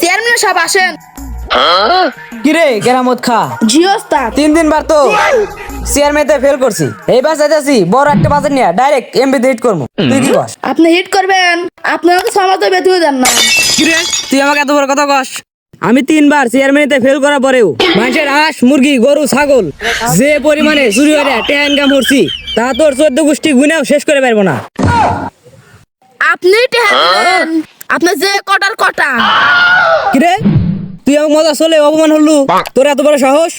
Chairman সাহেব আসেন। কিরে কেরামত খা। জি ওস্তাদ। তিন দিন বার তো চেয়ারম্যানতে ফেল করছি। এইবার চাইতেছি বড় একটা বাজার নিয়ে ডাইরেক্ট এমবি হিট করব তুই কি কস? আপনি হিট করবেন আপনাকে সমাজ বেতন দেন না। কিরে তুই আমাকে এত বড় কথা কস? আমি তিনবার চেয়ারম্যানতে ফেল করার পরেও মানুষের হাঁস মুরগি গরু ছাগল যে পরিমাণে চুরি ইনকাম করছি তা তোর চোদ্দ গোষ্ঠী গুনেও শেষ করে পারব না। আপনি টেহা। আপনার যে কটার কটা? কিরে? তুই আমাকে মজা চলে অপমান হলু? তোর এত বড় সাহস?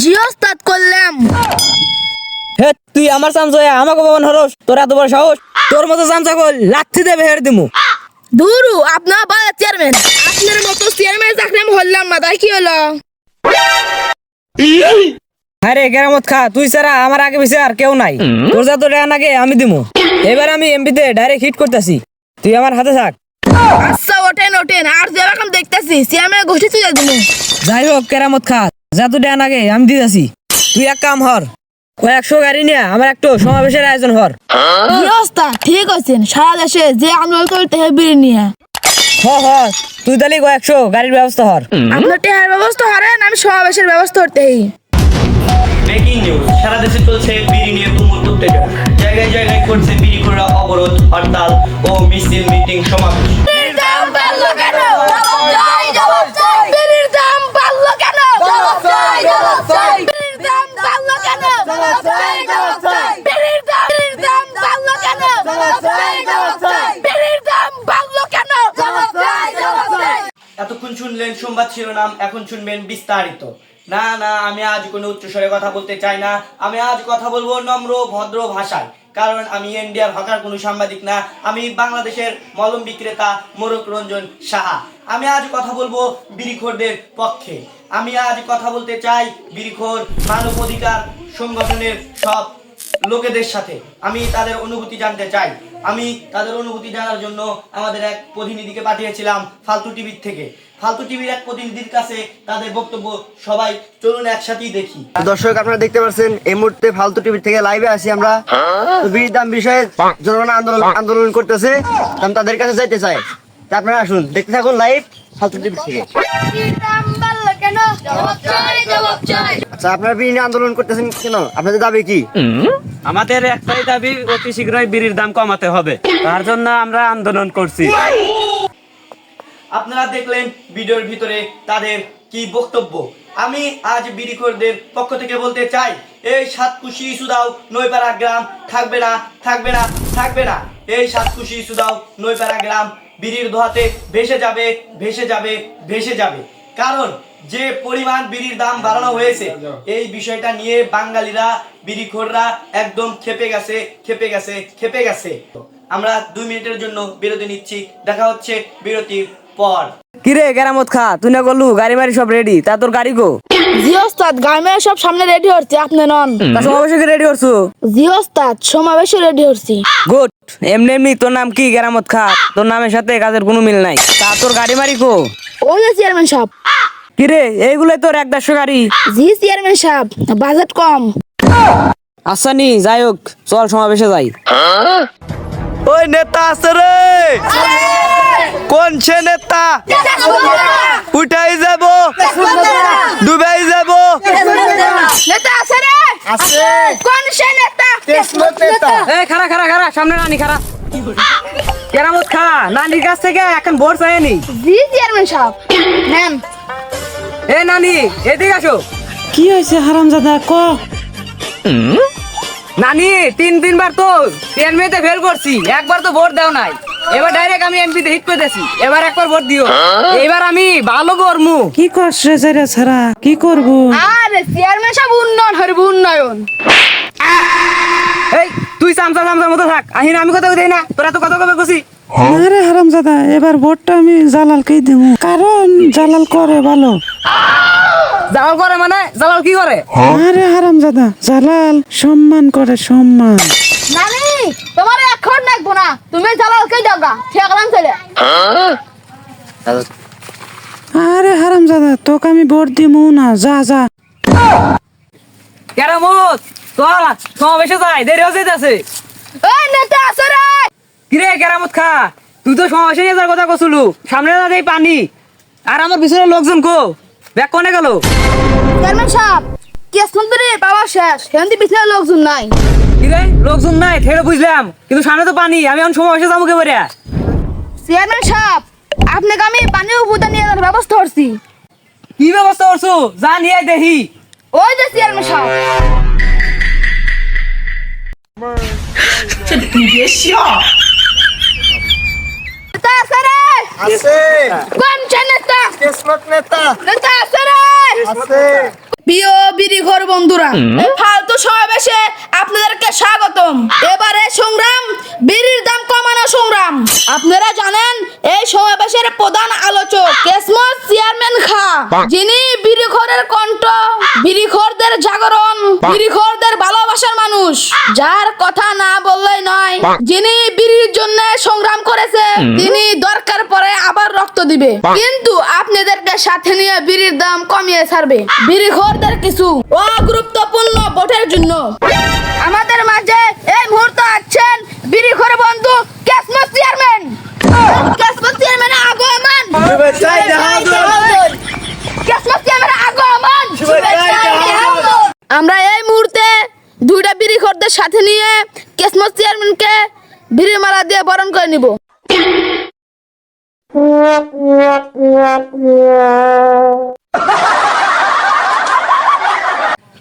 জি ওস্তাদ করলাম। হে তুই আমার চামচা হয়ে আমাকে অপমান হরস তোর এত বড় সাহস? তোর মতো চামচা কল লাথি দেবে হের দিমু। ধুরু আপনার বাবা চেয়ারম্যান আপনার মতো চেয়ারম্যান চাকরি আমি হলাম না তাই কি হলো? আরে কেরামত খা তুই ছাড়া আমার আগে পিছে আর কেউ নাই। তোর যা তো নাগে আমি দিমু। এবার আমি এমপিতে ডাইরেক্ট হিট করতেছি। তুই আমার হাতে থাক। আচ্ছা ওঠেন ওঠেন। আর যে এখন দেখতেছি চেয়ারম্যান গোষ্ঠী তুলে দিব যাই হোক কেরামত খা যা তো টাকা নাগে আমি দিতেছি। তুই এক কাম হর কয়েকশো গাড়ি নিয়ে আমার একটু সমাবেশের আয়োজন হর। জি ঠিক আছেন। সারা দেশে যে আন্দোলন চলতে হবে নিয়ে। হ হ তুই তাহলে কয়েকশো গাড়ির ব্যবস্থা হর। আপনার টেহার ব্যবস্থা হরেন আমি সমাবেশের ব্যবস্থা করতে ব্রেকিং নিউজ সারা দেশে চলছে বিড়ি নিয়ে তুমুল জায়গায় জায়গায় করছে বিড়ি খোরা অবরোধ হরতাল ও মিছিল মিটিং সমাবেশ। এতক্ষণ শুনলেন সংবাদ শিরোনাম এখন শুনবেন বিস্তারিত। না না, আমি আজ কোনো উচ্চস্বরে কথা বলতে চাই না। আমি আজ কথা বলব নম্র, ভদ্র ভাষায়। কারণ আমি ইন্ডিয়ার হকার কোনো সাংবাদিক না। আমি বাংলাদেশের মলম বিক্রেতা মোরক রঞ্জন সাহা। আমি আজ কথা বলব বিরিখোরদের পক্ষে। আমি আজ কথা বলতে চাই বিরিখোর মানব অধিকার সংগঠনের সব লোকেদের সাথে। আমি তাদের অনুভূতি জানতে চাই। আমি তাদের অনুভূতি জানার জন্য আমাদের এক প্রতিনিধিকে পাঠিয়েছিলাম ফালতু টিভির থেকে। ফালতু টিভির এক প্রতিনিধির কাছে তাদের বক্তব্য সবাই চলুন একসাথেই দেখি। দর্শক আপনারা দেখতে পাচ্ছেন এই মুহূর্তে ফালতু টিভি থেকে লাইভে আছি আমরা। তো বিড়ির দাম বিষয়ে জনগণ আন্দোলন আন্দোলন করতেছে। আমি তাদের কাছে যাইতে চাই। আপনারা আসুন দেখতে থাকুন লাইভ ফালতু টিভি থেকে। আচ্ছা আপনারা বিড়ি নিয়ে আন্দোলন করতেছেন কেন? আপনাদের দাবি কি? আমাদের একটাই দাবি অতি শীঘ্রই বিড়ির দাম কমাতে হবে। তার জন্য আমরা আন্দোলন করছি। আপনারা দেখলেন ভিডিওর ভিতরে তাদের কি বক্তব্য। আমি আজ বিড়িখোরদের পক্ষ থেকে বলতে চাই এই সাতকুশি সুদাও নৈপাড়া গ্রাম থাকবে না থাকবে না থাকবে না। এই সাতকুশি সুদাও নৈপাড়া গ্রাম বিড়ির ধোয়াতে ভেসে যাবে ভেসে যাবে ভেসে যাবে। কারণ যে পরিমাণ বিড়ির দাম বাড়ানো হয়েছে এই বিষয়টা নিয়ে বাঙালিরা বিড়িখোররা একদম খেপে গেছে খেপে গেছে খেপে গেছে। আমরা দুই মিনিটের জন্য বিরতি নিচ্ছি। দেখা হচ্ছে বিরতির পর। কিরে কেরামত খা তুই না করলু গাড়ি মারি সব রেডি তা তোর গাড়ি গো জি ওস্তাদ গ্রামে সব সামনে রেডি হচ্ছে আপনি নন। সমাবেশে কি রেডি করছ? জি ওস্তাদ সমাবেশে রেডি হচ্ছি। গুড এমনি এমনি তোর নাম কি কেরামত খা? তোর নামের সাথে কাজের কোনো মিল নাই। তা তোর গাড়ি মারি কো। ওই যে চেয়ারম্যান সাহেব। কিরে এইগুলোই তোর এক দেড়শো গাড়ি? জি চেয়ারম্যান সাহেব বাজেট কম। আচ্ছা নি যাই হোক চল সমাবেশে যাই। ওই নেতা আছে রে! কোন সে নেতা? উঠাই যাব। ডুবাই যাব। নেতা আছে রে! আছে। কোন সে নেতা? খারা খারা খারা সামনে নানি খারা কেরামত খা নানির কাছ থেকে এখন ভোট চাইনি। জি চেয়ারম্যান সাহেব। নেন। এ নানি এদিকে আসো। কি হয়েছে হারামজাদা? ক? নানি তিন তিনবার তো এমপিতে ফেল করছি একবার তো ভোট দাও নাই। এবার ডাইরেক্ট আমি এমপিতে হিট পেতেছি এবার একবার ভোট দিও। এবার আমি ভালো করমু। কি করছ রে ছাড়া? কি করব? আরে চেয়ারম্যান সাহেব উন্নয়ন হরিব উন্নয়ন। এই তুই চামচা চামচার মতো থাক। আহিন আমি কথা দেই না। তোরা তো কথা কবে কছি আরে হারামজাদা এবার ভোটটা আমি জালালকেই দেব কারণ জালাল করে ভালো। জালাল করে মানে? জালাল কি করে? আরে হারামজাদা জালাল সম্মান করে সম্মান। নানি তোমার এখন নাকবো না। তুমি জালালকে দাওগা ঠিক আছে চলে আরে হারামজাদা তোকে আমি ভোট দিমু না। যা যা। কেরামত চল সমাবেশে যাই। দেরি হয়ে যাইতেছে। ওই নেতা আছে রে! কিরে কেরামত খা? তুই তো সমস্যা নিয়ে যাওয়ার কথা কছুলু সামনে না দেই পানি। আর আমার পিছনে লোকজন কো? ব্যাগ কোনে গেল? চেয়ারম্যান সাহেব কেস মন্ত্রী বাবা শেষ। হেন্দি পিছনে লোকজন নাই। কি রে লোকজন নাই ঠেড়ে বুঝলাম। কিন্তু সামনে তো পানি আমি এখন সমস্যা যাব কে বেরিয়া চেয়ারম্যান সাহেব আপনাকে আমি পানির উপদান নিয়ে যাওয়ার ব্যবস্থা করছি। কি ব্যবস্থা করছ? যা নিয়ে আয় দেখি। ওই যে চেয়ারম্যান সাহেব। নেতা আছে রে আছে। কোন নেতা? কিসমত নেতা। নেতা আছে রে আছে প্রিয় বিড়ি বন্ধুরা এই ফালতু সমাবেশে আপনাদেরকে স্বাগতম। এবারে সংগ্রাম বিড়ির দাম কমানো সংগ্রাম। আপনারা জানেন এই সমাবেশের প্রধান আলোচক কেসমত চেয়ারম্যান খা যিনি বিড়িখোরের কণ্ঠ বিড়িখোরদের জাগরণ বিড়িখোরদের ভালোবাসার মানুষ। যার কথা না বললেই নয় যিনি বিড়ির জন্য সংগ্রাম করেছে তিনি দরকার পরে আবার রক্ত দিবে। কিন্তু আপনাদেরকে সাথে নিয়ে বিড়ির দাম কমিয়ে ছাড়বে। বিড়ি খোরদের কিছু অগুরুত্বপূর্ণ ভোটের জন্য। আমাদের মাঝে এই মুহূর্তে আছেন বিড়ি খোর বন্ধু কেসমত চেয়ারম্যান।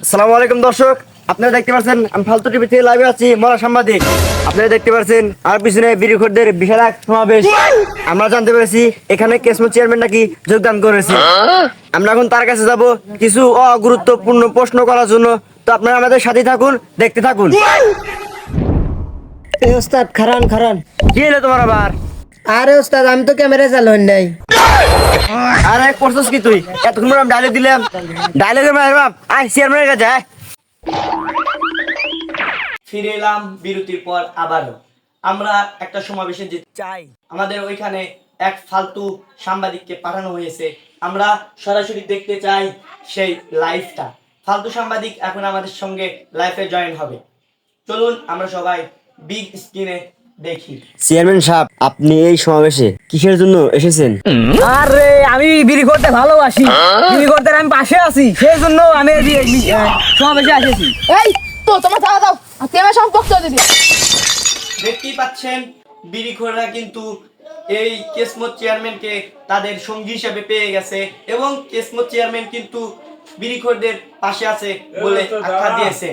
আসসালামু আলাইকুম দর্শক আপনারা দেখতে পাচ্ছেন আমি ফালতু লাইভে আছি মরা সাংবাদিক। আপনারা দেখতে পাচ্ছেন আর পিছনে বিরিখোরদের বিশাল এক সমাবেশ। আমরা জানতে পেরেছি এখানে কেসমত চেয়ারম্যান নাকি যোগদান করেছে। আমরা এখন তার কাছে যাব কিছু অগুরুত্বপূর্ণ প্রশ্ন করার জন্য। তো আপনারা আমাদের সাথে থাকুন দেখতে থাকুন। ওস্তাদ খারান খারান। কি হলো তোমার আবার? আরে ওস্তাদ আমি তো ক্যামেরা চালান নাই। আরে কি তুই? এতক্ষণ আমি দিলাম। আয় চেয়ারম্যানের কাছে, আয়। ফিরে এলাম বিরতির পর আবারও। আমরা একটা সমাবেশে চাই, আমাদের ওইখানে এক ফালতু সাংবাদিককে পাঠানো হয়েছে। আমরা সরাসরি দেখতে চাই সেই লাইভটা ফালতু সাংবাদিক এখন আমাদের সঙ্গে লাইফে জয়েন হবে। চলুন, আমরা সবাই বিগ স্ক্রিনে দেখি। চেয়ারম্যান সাহেব আপনি এই সমাবেশে কিসের জন্য এসেছেন? আরে আমি বিড়ি করতে ভালোবাসি। বিড়ি করতে আমি পাশে আছি সেই জন্য আমি সমাবেশে এসেছি। এই তো তোমার দাও দাও চেয়ারম্যান সাহেব বক্তব্য দিবি। দেখতেই পাচ্ছেন বিড়িখোররা কিন্তু এই কেসমত চেয়ারম্যানকে তাদের সঙ্গী হিসেবে পেয়ে গেছে এবং কেসমত চেয়ারম্যান কিন্তু বিড়িখোরদের পাশে আছে বলে আখ্যা দিয়েছে।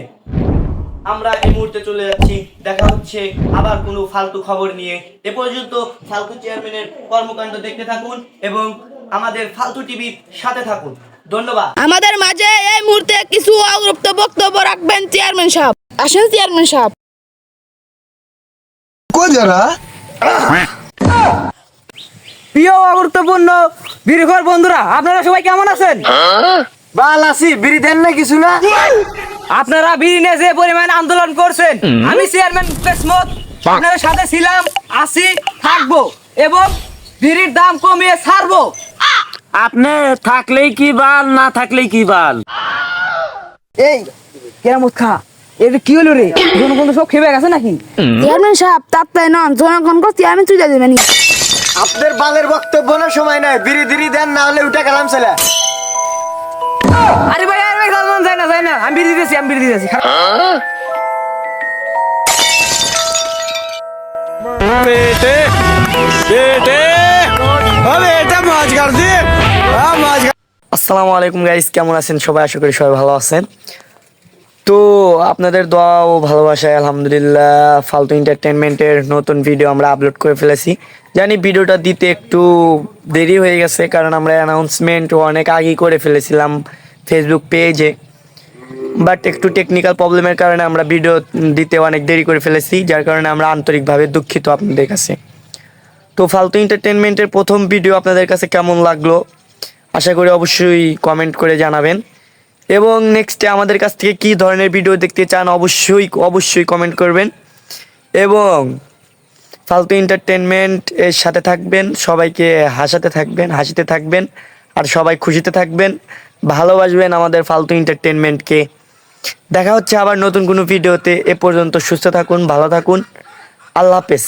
আমরা এই মুহূর্তে চলে যাচ্ছি। দেখা হচ্ছে আবার কোনো ফালতু খবর নিয়ে। এ পর্যন্ত ফালতু চেয়ারম্যানের কর্মকাণ্ড দেখতে থাকুন এবং আমাদের ফালতু টিভির সাথে থাকুন। ধন্যবাদ। আমাদের মাঝে এই মুহূর্তে কিছু অগুপ্ত বক্তব্য রাখবেন চেয়ারম্যান সাহেব। আসেন চেয়ারম্যান সাহেব। প্রিয় ও গুরুত্বপূর্ণ বীরঘর বন্ধুরা আপনারা সবাই কেমন আছেন? বাল আছি বিড়ি দেন না কিছু না। আপনারা বিড়ি নিয়ে যে পরিমাণ আন্দোলন করছেন আমি চেয়ারম্যান কেসমত আপনাদের সাথে ছিলাম আছি থাকব এবং বিড়ির দাম কমিয়ে ছাড়বো। আপনি থাকলেই কি বাল না থাকলেই কি বাল? এই কেরামত খা এটা কি হলো রে? জনগণ সব খেয়ে গেছে নাকি? চেয়ারম্যান সাহেব তাপ্তাই নন জনগণ কো চেয়ারম্যান তুই দেবেনি। আপনাদের বালের বক্তব্য না সময় নাই। বিড়ি দিড়ি দেন না হলে উঠে গেলাম ছেলে। আরে ভাই আরে ভাই সালমান যাই না যাই না। আমি বিড়ি দিতেছি আমি বিড়ি দিতেছি। আসসালামু আলাইকুম গাইস কেমন আছেন? সবাই আশা করি সবাই ভালো আছেন। তো আপনাদের দোয়া ও ভালোবাসায় আলহামদুলিল্লাহ ফালতু এন্টারটেনমেন্টের নতুন ভিডিও আমরা আপলোড করে ফেলেছি। জানি ভিডিওটা দিতে একটু দেরি হয়ে গেছে কারণ আমরা অ্যানাউন্সমেন্ট অনেক আগেই করে ফেলেছিলাম। ফেসবুক পেজে বাট একটু টেকনিক্যাল প্রবলেমের কারণে আমরা ভিডিও দিতে অনেক দেরি করে ফেলেছি, যার কারণে আমরা আন্তরিকভাবে দুঃখিত আপনাদের কাছে। তো ফালতু এন্টারটেনমেন্টের প্রথম ভিডিও আপনাদের কাছে কেমন লাগল? আশা করি অবশ্যই কমেন্ট করে জানাবেন। এবং নেক্সটে আমাদের কাছ থেকে কী ধরনের ভিডিও দেখতে চান অবশ্যই অবশ্যই কমেন্ট করবেন। এবং ফালতু এন্টারটেনমেন্ট এর সাথে থাকবেন, সবাইকে হাসাতে থাকবেন, হাসিতে থাকবেন। আর সবাই খুশিতে থাকবেন, ভালোবাসবেন আমাদের ফালতু এন্টারটেনমেন্টকে দেখা হচ্ছে আবার নতুন কোনো ভিডিওতে। এ পর্যন্ত সুস্থ থাকুন, ভালো থাকুন। আল্লাহ হাফেজ।